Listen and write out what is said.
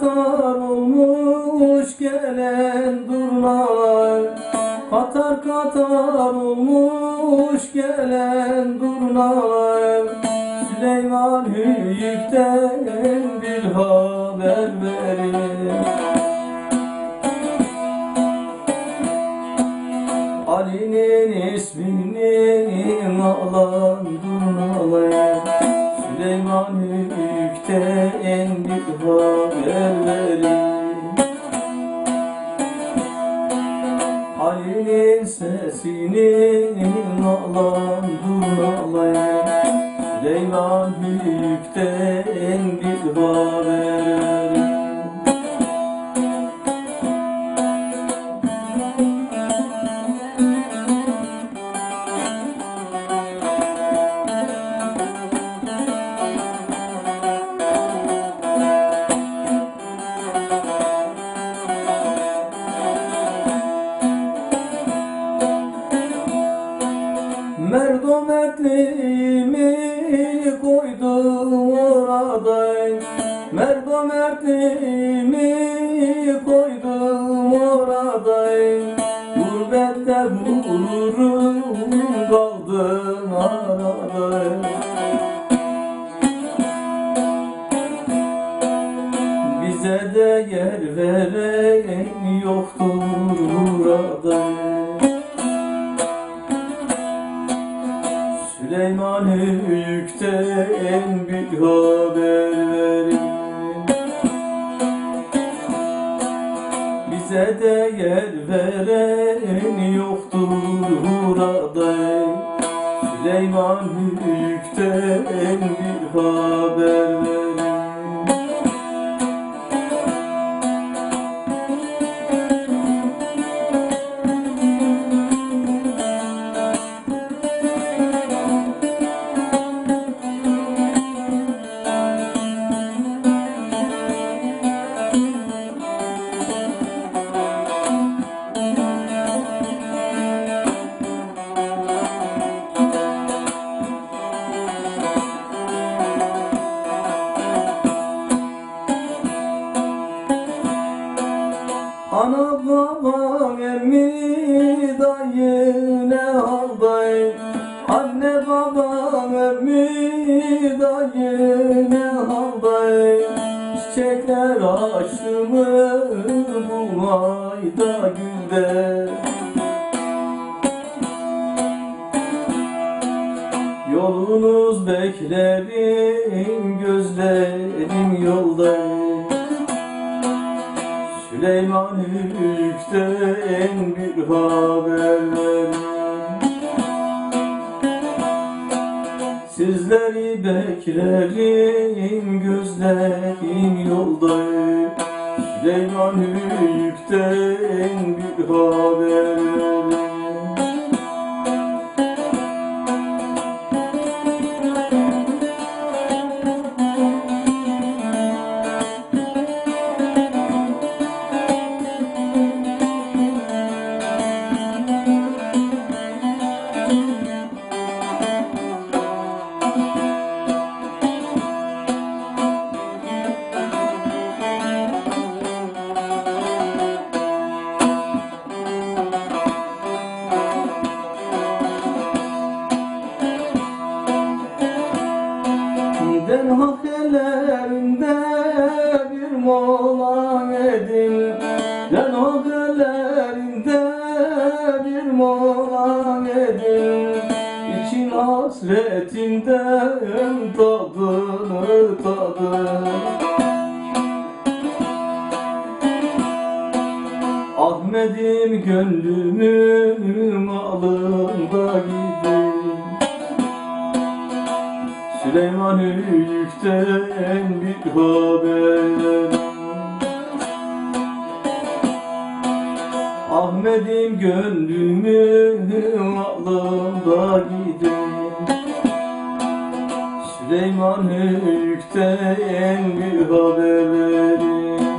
katar olmuş gelen durnalar Katar katar olmuş gelen durnalar Süleyman Hüyük'ten bir haber verin Ali'nin ismini alan durnalar Süleyman Hüyük'ten bir haber verin Ali'nin sesini alan durnalar Süleyman Hüyük'ten bir haber verin Merdomertliğimi koydum orada Gurbette bulurum kaldım arada Bize de yer veren yoktur burada. Süleyman Hüyük'ten bir haber verin Bize de yer veren yoktur burada. Süleyman Hüyük'ten bir haber verin Ana baba emmi dayı ne halday Anne baba emmi dayı ne halday Çiçekler aşımı bu ayda günde. Yolunuz beklerim Süleyman Hüyük'ten bir haber verin Sizleri beklerim gözlerim yolda. Süleyman Hüyük'ten bir haber verin hasretinden tadını tadın Ahmet'im gönlümün alında gidin Süleyman Hüyük'ten bir haber. Ahmet'im gönlümün aklımda gidin Süleyman Hük'ten bir haber verin